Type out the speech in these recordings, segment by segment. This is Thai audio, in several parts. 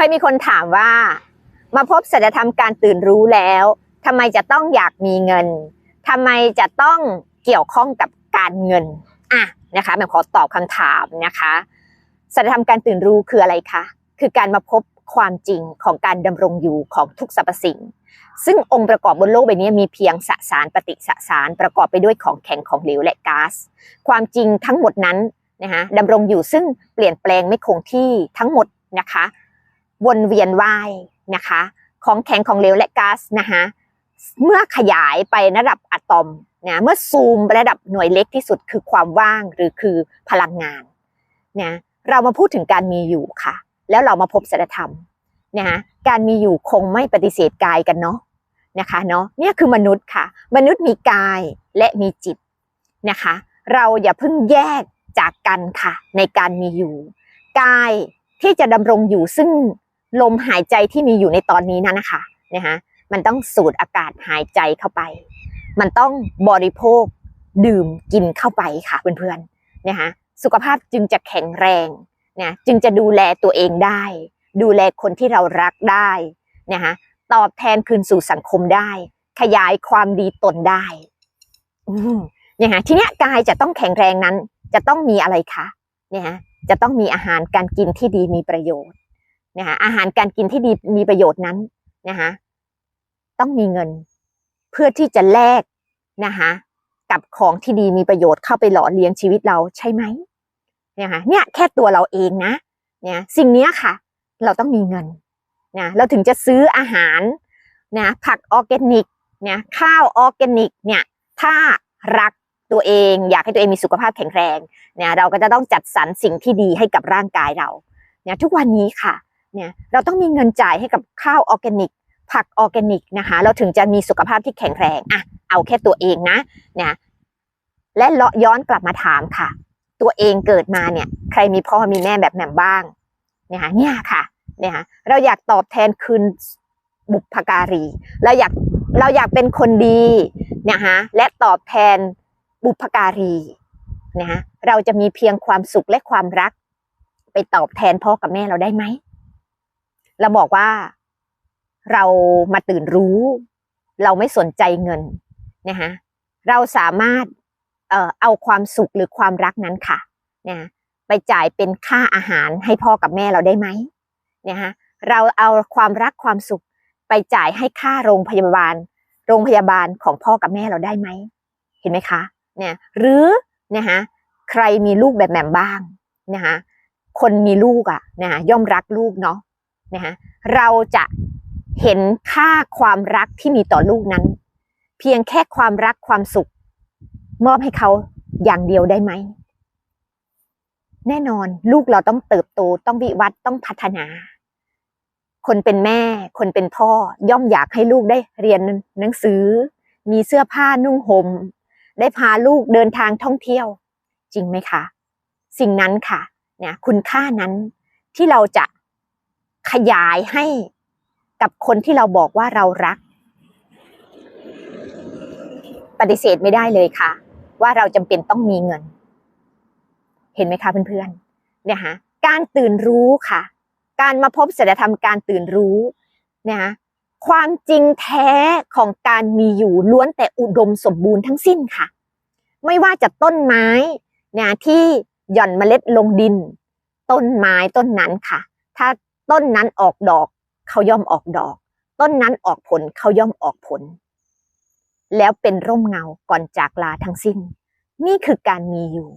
เคยมีคนถามว่า มาพบศัลยธรรมการตื่นรู้แล้วทำไมจะต้องอยากมีเงินทำไมจะต้องเกี่ยวข้องกับการเงินอะนะคะแม่ขอตอบคำถามนะคะศัลยธรรมการตื่นรู้คืออะไรคะคือการมาพบความจริงของการดำรงอยู่ของทุกสรรพสิ่ง ซึ่งองค์ประกอบบนโลกใบนี้มีเพียงสสารปฏิสสารประกอบไปด้วยของแข็งของเหลวและก๊าซความจริงทั้งหมดนั้นนะคะดำรงอยู่ซึ่งเปลี่ยนแปลงไม่คงที่ทั้งหมดนะคะ วนเวียนว่ายนะคะ ของแข็งของเหลวและก๊าซนะคะเมื่อขยายไประดับอะตอมนะเมื่อซูมไประดับหน่วยเล็กที่สุดคือความว่างหรือคือพลังงานนะเรามาพูดถึงการมีอยู่ค่ะ แล้วเรามาพบสัจธรรมนะคะการมีอยู่คงไม่ปฏิเสธกายกันเนาะนะคะเนาะเนี่ยคือมนุษย์ค่ะ มนุษย์มีกายและมีจิตนะคะ เราอย่าเพิ่งแยกจากกันค่ะ ในการมีอยู่ กายที่จะดำรงอยู่ซึ่ง ลมหายใจที่มีอยู่ในตอนนี้นั่นนะคะนะคะมันต้องสูดอากาศหายใจเข้าไป มันต้องบริโภคดื่มกินเข้าไปค่ะเพื่อนๆนะคะสุขภาพจึงจะแข็งแรงนะจึงจะดูแลตัวเองได้ ดูแลคนที่เรารักได้นะคะตอบแทนคืนสู่สังคมได้ ขยายความดีตนได้อืมนะคะทีเนี้ยกายจะต้องแข็งแรงนั้น จะต้องมีอะไรคะเนี่ยฮะจะต้องมีอาหารการกินที่ดีมีประโยชน์ นะคะอาหารการกินที่ดีมีประโยชน์นั้นนะคะต้องมีเงินเพื่อที่จะแลกนะคะกับของที่ดีมีประโยชน์เข้าไปหล่อเลี้ยงชีวิตเราใช่ไหมเนี่ยค่ะเนี่ยแค่ตัวเราเองนะเนี่ยสิ่งนี้ค่ะ เราต้องมีเงินนะเราถึงจะซื้ออาหารนะผักออร์แกนิกเนี่ยข้าวออร์แกนิกเนี่ยถ้ารักตัวเองอยากให้ตัวเองมีสุขภาพแข็งแรงเนี่ยเราก็จะต้องจัดสรรสิ่งที่ดีให้กับร่างกายเราเนี่ยทุกวันนี้ค่ะ เนี่ยเราต้องมีเงินจ่ายให้กับข้าวออร์แกนิก ผักออร์แกนิกนะคะเราถึงจะมีสุขภาพที่แข็งแรงอะเอาแค่ตัวเองนะเนี่ยและเลาะย้อนกลับมาถามค่ะ ตัวเองเกิดมาเนี่ย ใครมีพ่อมีแม่แบบแหม่มบ้างเนี่ยค่ะเนี่ยค่ะเนี่ยเราอยากตอบแทนคืนบุพการีเราอยากเราอยากเป็นคนดีเนี่ยฮะและตอบแทนบุพการีนะฮะเราจะมีเพียงความสุขและความรัก ไปตอบแทนพ่อกับแม่เราได้ไหม เราบอกว่าเรามาตื่นรู้ เราไม่สนใจเงินนะคะเราสามารถเอ่อเอาความสุขหรือความรักนั้นค่ะนะไปจ่ายเป็นค่าอาหารให้พ่อกับแม่เราได้ไหมนะคะเราเอาความรักความสุขไปจ่ายให้ค่าโรงพยาบาล โรงพยาบาลของพ่อกับแม่เราได้ไหมเห็นไหมคะเนี่ยหรือนะคะใครมีลูกแบบแหม่มบ้างนะคะคนมีลูกอะนะคะย่อมรักลูกเนาะ นะคะเราจะเห็นค่าความรักที่มีต่อลูกนั้น เพียงแค่ความรักความสุข มอบให้เขาอย่างเดียวได้ไหม แน่นอนลูกเราต้องเติบโตต้องวิวัฒน์ต้องพัฒนา คนเป็นแม่ คนเป็นพ่อ ย่อมอยากให้ลูกได้เรียนหนังสือ มีเสื้อผ้านุ่งหม่มได้พาลูกเดินทางท่องเที่ยว จริงไหมคะ สิ่งนั้นค่ะเนี่ยคุณค่านั้นที่เราจะ ขยายให้กับคนที่เราบอกว่าเรารัก ปฏิเสธไม่ได้เลยค่ะ ว่าเราจำเป็นต้องมีเงิน เห็นไหมคะเพื่อนๆเนี่ยฮะการตื่นรู้ค่ะ การมาพบศีลธรรมการตื่นรู้เนี่ยฮะความจริงแท้ของการมีอยู่ล้วนแต่อุดมสมบูรณ์ทั้งสิ้นค่ะ ไม่ว่าจะต้นไม้เนี่ยที่หย่อนเมล็ดลงดิน ต้นไม้ต้นนั้นค่ะ ถ้า ต้นนั้นออกดอก เขาย่อมออกดอก ต้นนั้นออกผลเขาย่อมออกผล แล้วเป็นร่มเงาก่อนจากลาทั้งสิ้น นี่คือการมีอยู่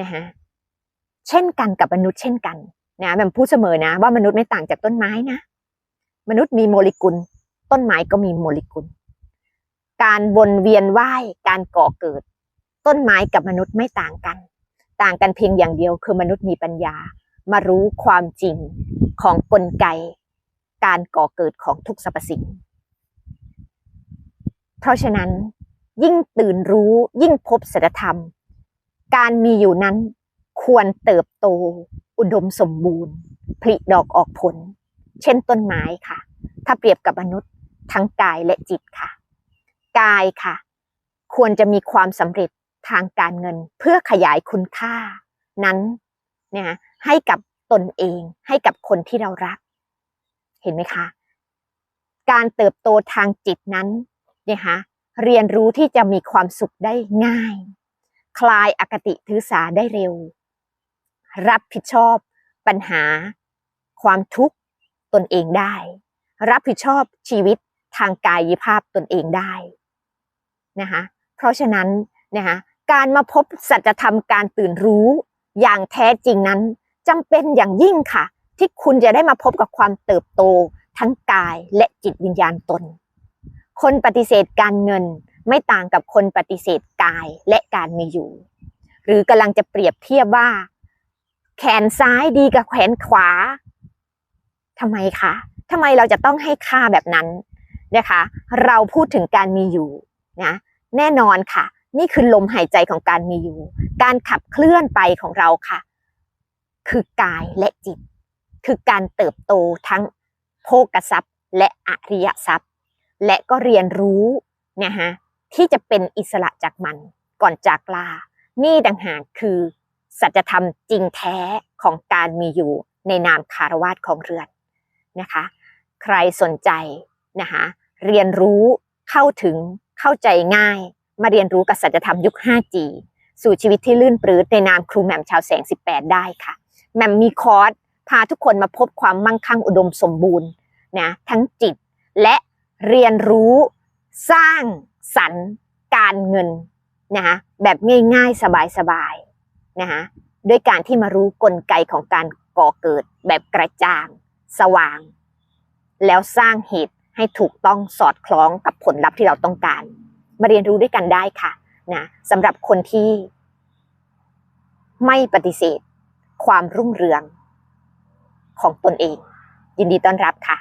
นะฮะเช่นกันกับมนุษย์เช่นกันนะแบบพูดเสมอนะ ว่ามนุษย์ไม่ต่างจากต้นไม้นะ มนุษย์มีโมเลกุล ต้นไม้ก็มีโมเลกุล การวนเวียนว่ายการก่อเกิด ต้นไม้กับมนุษย์ไม่ต่างกัน ต่างกันเพียงอย่างเดียวคือมนุษย์มีปัญญา มารู้ความจริงของกลไก การก่อเกิดของทุกสรรพสิ่ง เพราะฉะนั้น ยิ่งตื่นรู้ยิ่งพบศีลธรรม การมีอยู่นั้นควรเติบโต อุดมสมบูรณ์ผลิดอกออกผล เช่นต้นไม้ค่ะ ถ้าเปรียบกับมนุษย์ทั้งกายและจิตค่ะ กายค่ะ ควรจะมีความสำเร็จทางการเงินเพื่อขยายคุณค่า นั้นเนี่ย ให้กับตนเอง ให้กับคนที่เรารัก เห็นไหมคะ การเติบโตทางจิตนั้นนะคะเรียนรู้ที่จะมีความสุขได้ง่าย คลายอคติถือสาได้เร็ว รับผิดชอบปัญหา ความทุกข์ตนเองได้ รับผิดชอบชีวิตทางกายภาพตนเองได้นะคะเพราะฉะนั้นนะคะการมาพบสัจธรรมการตื่นรู้อย่างแท้จริงนั้น จำเป็นอย่างยิ่งค่ะ ที่คุณจะได้มาพบกับความเติบโต ทั้งกายและจิตวิญญาณตน คนปฏิเสธการเงินไม่ต่างกับคนปฏิเสธกายและการมีอยู่ หรือกำลังจะเปรียบเทียบว่า แขนซ้ายดีกับแขนขวาทำไมคะทำไมเราจะต้องให้ค่าแบบนั้นนะคะ เราพูดถึงการมีอยู่นะแน่นอนค่ะ นี่คือลมหายใจของการมีอยู่ การขับเคลื่อนไปของเราค่ะ คือกายและจิต คือการเติบโตทั้งโภกทรัพย์ และอริยทรัพย์ และก็เรียนรู้นะฮะที่จะเป็นอิสระจากมันก่อนจากลา นี่ดังหากคือสัจธรรมจริงแท้ของการมีอยู่ในนามคารวาสของเรือนนะคะ ใครสนใจนะคะเรียนรู้เข้าถึงเข้าใจง่าย มาเรียนรู้กับสัจธรรมยุค 5G สู่ชีวิตที่ลื่นปลื้ดในนามครูแหม่มชาวแสง 18 ได้ค่ะ แหม่มมีคอร์สพาทุกคนมาพบความมั่งคั่งอุดมสมบูรณ์นะทั้งจิตและเรียนรู้สร้างสรรค์การเงินนะคะแบบง่ายๆสบายๆนะคะด้วยการที่มารู้กลไกของการก่อเกิดแบบกระจ่าง สว่าง แล้วสร้างเหตุให้ถูกต้องสอดคล้องกับผลลัพธ์ที่เราต้องการ มาเรียนรู้ด้วยกันได้ค่ะนะสำหรับคนที่ไม่ปฏิเสธ ความรุ่งเรืองของตนเอง ยินดีต้อนรับค่ะ